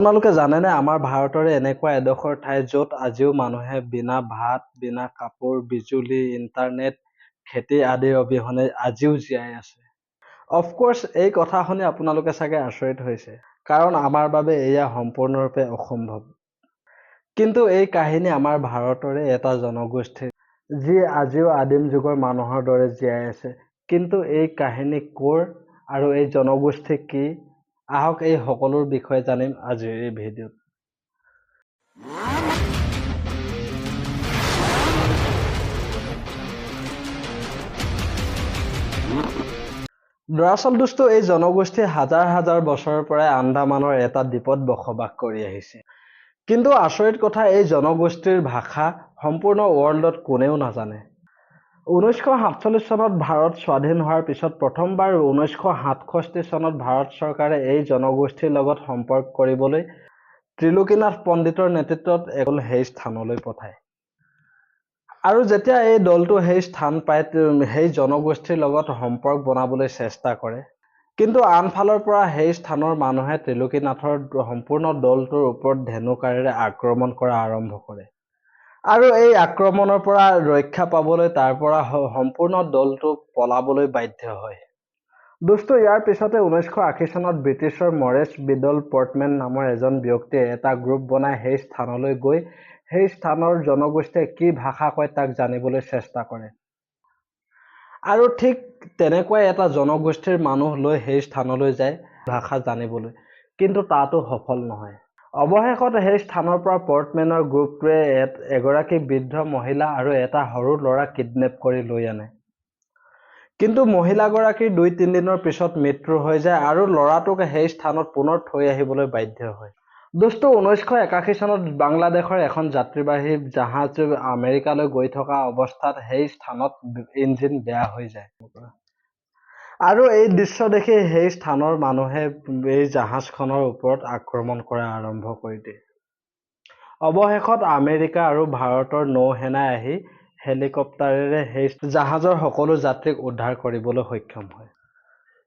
আপোনালোকে জানেনে আমাৰ ভাৰতৰে এনেকুৱা এডোখৰ ঠাই য'ত আজিও মানুহে বিনা ভাত বিনা কাপোৰ বিজুলী ইণ্টাৰনেট খেতি আদিৰ অবিহনে আজিও জীয়াই আছে। অফক'ৰ্ছ এই কথা শুনি আপোনালোকে চাগে আচৰিত হৈছে কাৰণ আমাৰ বাবে এয়া সম্পূৰ্ণৰূপে অসম্ভৱ। কিন্তু এই কাহিনী আমাৰ ভাৰতৰে এটা জনগোষ্ঠীৰ যি আজিও আদিম যুগৰ মানুহৰ দৰে জীয়াই আছে। কিন্তু এই কাহিনী ক'ৰ আৰু এই জনগোষ্ঠী কি? আহক এই সকলোৰ বিষয়ে জানিম আজিৰ এই ভিডিঅ'ত। দৰাচল দুষ্ট এই জনগোষ্ঠী হাজাৰ হাজাৰ বছৰৰ পৰাই আন্দামানৰ এটা দ্বীপত বসবাস কৰি আহিছে। কিন্তু আচৰিত কথা এই জনগোষ্ঠীৰ ভাষা সম্পূৰ্ণ ৱৰ্ল্ডত কোনেও নাজানে। ঊনৈছশ সাতচল্লিছ চনত ভাৰত স্বাধীন হোৱাৰ পিছত প্ৰথমবাৰ ঊনৈছশ সাতষষ্ঠি চনত ভাৰত চৰকাৰে এই জনগোষ্ঠীৰ লগত সম্পৰ্ক কৰিবলৈ ত্ৰিলোকীনাথ পণ্ডিতৰ নেতৃত্বত এখন সেই স্থানলৈ পঠায়। আৰু যেতিয়া এই দলটো সেই স্থান পায় সেই জনগোষ্ঠীৰ লগত সম্পৰ্ক বনাবলৈ চেষ্টা কৰে কিন্তু আনফালৰ পৰা সেই স্থানৰ মানুহে ত্ৰিলোকীনাথৰ সম্পূৰ্ণ দলটোৰ ওপৰত ধেনুকাঁড়েৰে আক্ৰমণ কৰা আৰম্ভ কৰে। আৰু এই আক্ৰমণৰ পৰা ৰক্ষা পাবলৈ তাৰ পৰা সম্পূৰ্ণ দলটো পলাবলৈ বাধ্য হয়। দুষ্ট ইয়াৰ পিছতে ঊনৈছশ আশী চনত ব্ৰিটিছৰ মৰেচ বিডল পৰ্টমেন নামৰ এজন ব্যক্তিয়ে এটা গ্ৰুপ বনাই সেই স্থানলৈ গৈ সেই স্থানৰ জনগোষ্ঠীয়ে কি ভাষা কয় তাক জানিবলৈ চেষ্টা কৰে। আৰু ঠিক তেনেকুৱাই এটা জনগোষ্ঠীৰ মানুহ লৈ সেই স্থানলৈ যায় ভাষা জানিবলৈ কিন্তু তাতো সফল নহয়। অৱশেষত সেই স্থানৰ পৰা পৰ্টমেনৰ গ্ৰুপটোৱে এগৰাকী বৃদ্ধ মহিলা আৰু এটা সৰু ল'ৰা কিডনেপ কৰি লৈ আনে। কিন্তু মহিলাগৰাকীৰ দুই তিনিদিনৰ পিছত মৃত্যু হৈ যায় আৰু ল'ৰাটোক সেই স্থানত পুনৰ থৈ আহিবলৈ বাধ্য হয়। দোস্ত ঊনৈছশ একাশী চনত বাংলাদেশৰ এখন যাত্ৰীবাহী জাহাজ আমেৰিকালৈ গৈ থকা অৱস্থাত সেই স্থানত ইঞ্জিন বেয়া হৈ যায়। আৰু এই দৃশ্য দেখি সেই স্থানৰ মানুহে এই জাহাজখনৰ ওপৰত আক্ৰমণ কৰা আৰম্ভ কৰি দিয়ে। অৱশেষত আমেৰিকা আৰু ভাৰতৰ নৌসেনাই আহি হেলিকপ্টাৰেৰে সেই জাহাজৰ সকলো যাত্ৰীক উদ্ধাৰ কৰিবলৈ সক্ষম হয়।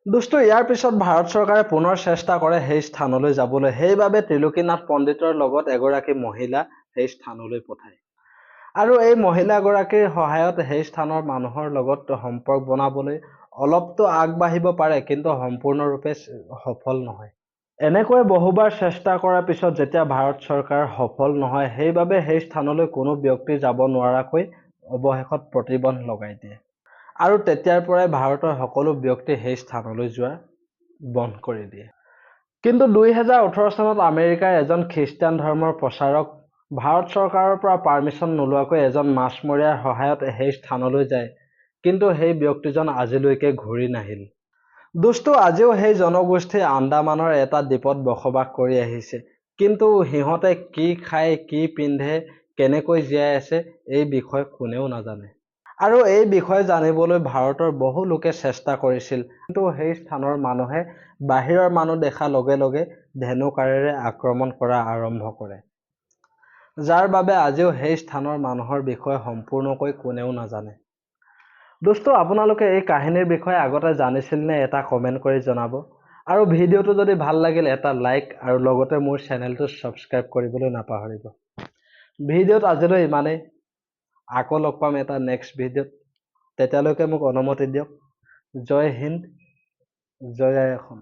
দুষ্ট ইয়াৰ পিছত ভাৰত চৰকাৰে পুনৰ চেষ্টা কৰে সেই স্থানলৈ যাবলৈ। সেইবাবে ত্ৰিলোকীনাথ পণ্ডিতৰ লগত এগৰাকী মহিলা সেই স্থানলৈ পঠায়। আৰু এই মহিলাগৰাকীৰ সহায়ত সেই স্থানৰ মানুহৰ লগত সম্পৰ্ক বনাবলৈ অলপতো আগবাঢ়িব পাৰে কিন্তু সম্পূৰ্ণৰূপে সফল নহয়। এনেকৈ বহুবাৰ চেষ্টা কৰাৰ পিছত যেতিয়া ভাৰত চৰকাৰ সফল নহয় সেইবাবে সেই স্থানলৈ কোনো ব্যক্তি যাব নোৱাৰাকৈ অৱশেষত প্ৰতিবন্ধ লগাই দিয়ে। আৰু তেতিয়াৰ পৰাই ভাৰতৰ সকলো ব্যক্তি সেই স্থানলৈ যোৱা বন্ধ কৰি দিয়ে। কিন্তু দুই হেজাৰ ওঠৰ চনত আমেৰিকাৰ এজন খ্ৰীষ্টান ধৰ্মৰ প্ৰচাৰক ভাৰত চৰকাৰৰ পৰা পাৰ্মিশ্যন নোলোৱাকৈ এজন মাছমৰীয়াৰ সহায়ত সেই স্থানলৈ যায়। কিন্তু সেই ব্যক্তিজন আজিলৈকে ঘূৰি নাহিল। দুষ্ট আজিও সেই জনগোষ্ঠী আন্দামানৰ এটা দ্বীপত বসবাস কৰি আহিছে। কিন্তু সিহঁতে কি খায় কি পিন্ধে কেনেকৈ জীয়াই আছে এই বিষয়ে কোনেও নাজানে। আৰু এই বিষয়ে জানিবলৈ ভাৰতৰ বহু লোকে চেষ্টা কৰিছিল। কিন্তু সেই স্থানৰ মানুহে বাহিৰৰ মানুহ দেখা লগে লগে ধেনুকাঁড়েৰে আক্ৰমণ কৰা আৰম্ভ কৰে। যাৰ বাবে আজিও সেই স্থানৰ মানুহৰ বিষয়ে সম্পূৰ্ণকৈ কোনেও নাজানে। দোস্ত, আপোনালোকে এই কাহিনীৰ বিষয়ে আগতে জানিছিল নে এটা কমেণ্ট কৰি জনাব। আৰু ভিডিঅ'টো যদি ভালো লাগিল, এটা লাইক আৰু লগতে মোৰ চেনেলটো ছাবস্ক্ৰাইব কৰিবলৈ নাপাহৰিব। ভিডিঅ'ত আজিলৈ ইমানেই। আকৌ লগ পাম এটা নেক্সট ভিডিঅ'ত। তেতিয়ালৈকে মোক অনুমতি দিয়ক। জয় হিন্দ। জয় আই অসম।